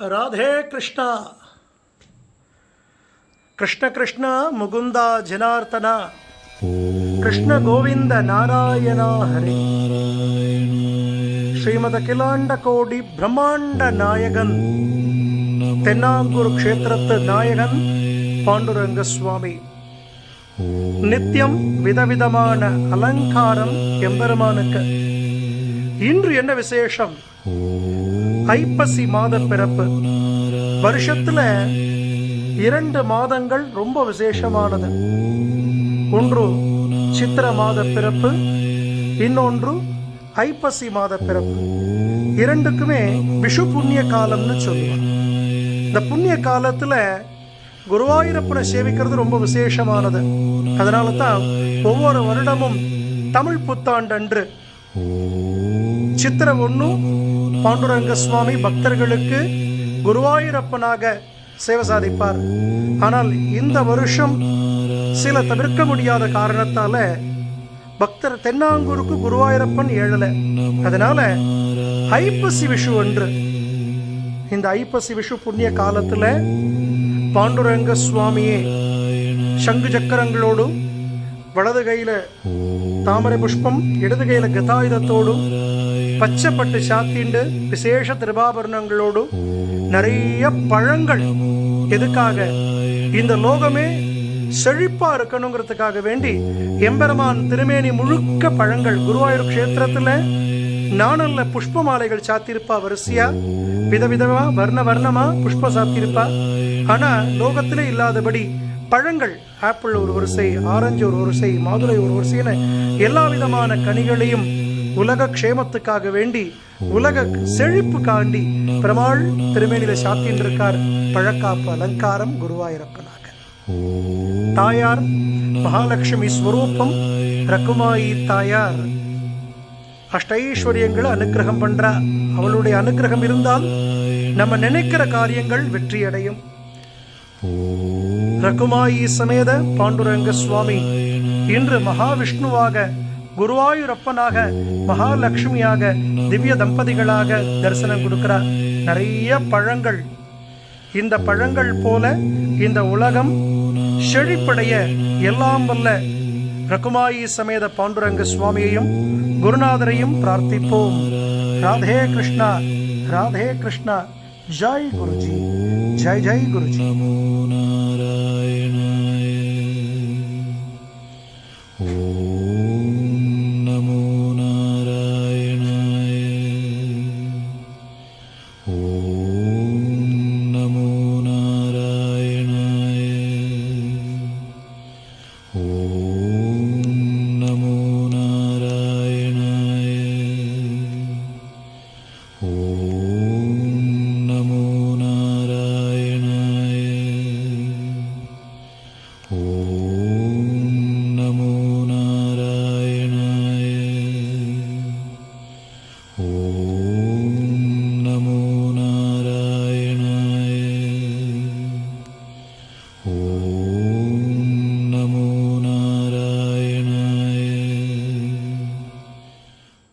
ராதே கிருஷ்ணா. கிருஷ்ண கிருஷ்ண முகுந்தா ஜனார்த்தனா. கிருஷ்ண கோவிந்த நாராயணா ஹரி. ஸ்ரீமத கிலாண்ட கோடி பிரம்மாண்ட நாயகன். தென்னாங்கூர் க்ஷேத்திரத்து நாயகன் பாண்டுரங்க சுவாமி. நித்தியம் விதவிதமான அலங்காரம் எம்பெருமானுக்கு. இன்று என்ன விசேஷம்? ஐப்பசி மாத பிறப்பு. வருஷத்துல இரண்டு மாதங்கள் ரொம்ப விசேஷமானது. ஒன்று சித்திர மாத பிறப்பு இன்னொன்று ஐப்பசி மாத பிறப்பு. இரண்டுக்குமே விஷு புண்ணிய காலம்னு சொல்லுவாங்க. இந்த புண்ணிய காலத்துல குருவாயூரப்பனை சேவிக்கிறது ரொம்ப விசேஷமானது. அதனால தான் ஒவ்வொரு வருடமும் தமிழ் புத்தாண்டன்று சித்திரை ஒன்று பாண்டுரங்க சுவாமி பக்தர்களுக்கு குருவாயூரப்பனாக சேவை சாதிப்பார். ஆனால் இந்த வருஷம் சில தவிர்க்க முடியாத காரணத்தால பக்தர் தென்னாங்கூருக்கு குருவாயூரப்பன் ஏழல. அதனால ஐப்பசி விஷு என்று இந்த ஐப்பசி விஷு புண்ணிய காலத்துல பாண்டுரங்க சுவாமியே சங்கு சக்கரங்களோடும் வலது கையில தாமரை புஷ்பம் இடது கையில கதாயுதத்தோடும் பச்சைப்பட்டு சாத்திண்டு விசேஷ திருபாபரணங்களோடும் நிறைய பழங்கள். எதுக்காக? இந்த லோகமே செழிப்பா இருக்கணுங்கிறதுக்காக வேண்டி எம்பெருமான் திருமேனி முழுக்க பழங்கள் குருவாயூர் க்ஷேத்திரத்துல நாணல்ல புஷ்ப மாலைகள் சாத்திருப்பா வரிசையா? விதவிதமா வர்ண வர்ணமா புஷ்பம் சாத்திருப்பா. ஆனா லோகத்திலே இல்லாதபடி பழங்கள் ஆப்பிள் ஒரு வரிசை ஆரஞ்சு ஒரு வரிசை மாதுளை ஒரு வரிசைன்னு எல்லா விதமான கனிகளையும் உலக க்ஷேமத்துக்காக வேண்டி உலக செழிப்பு காண்டி பெருமாள் திருமேனில சாத்தின்றிருக்கார். பழக்காப்பு அலங்காரம் குருவாயூரப்பனாக. தாயார் மகாலட்சுமி ஸ்வரூபம் ரகுமாயி தாயார். அஷ்டைஸ்வரியங்களை அனுக்கிரகம் பண்றா அவளுடைய அனுக்கிரகம் இருந்தால் நம்ம நினைக்கிற காரியங்கள் வெற்றியடையும். ரகுமாயி சமேத பாண்டுரங்க சுவாமி. இன்று மகாவிஷ்ணுவாக குருவாயூரப்பனாக மகாலட்சுமியாக திவ்ய தம்பதிகளாக தரிசனம் கொடுக்கிறார். நிறைய பழங்கள். இந்த பழங்கள் போல இந்த உலகம் செழிப்படைய எல்லாம் வல்ல ரகுமாயி சமேத பாண்டுரங்க சுவாமியையும் குருநாதரையும் பிரார்த்திப்போம். ராதே கிருஷ்ணா ராதே கிருஷ்ணா. ஜெய் குருஜி ஜெய் ஜெய் குருஜி.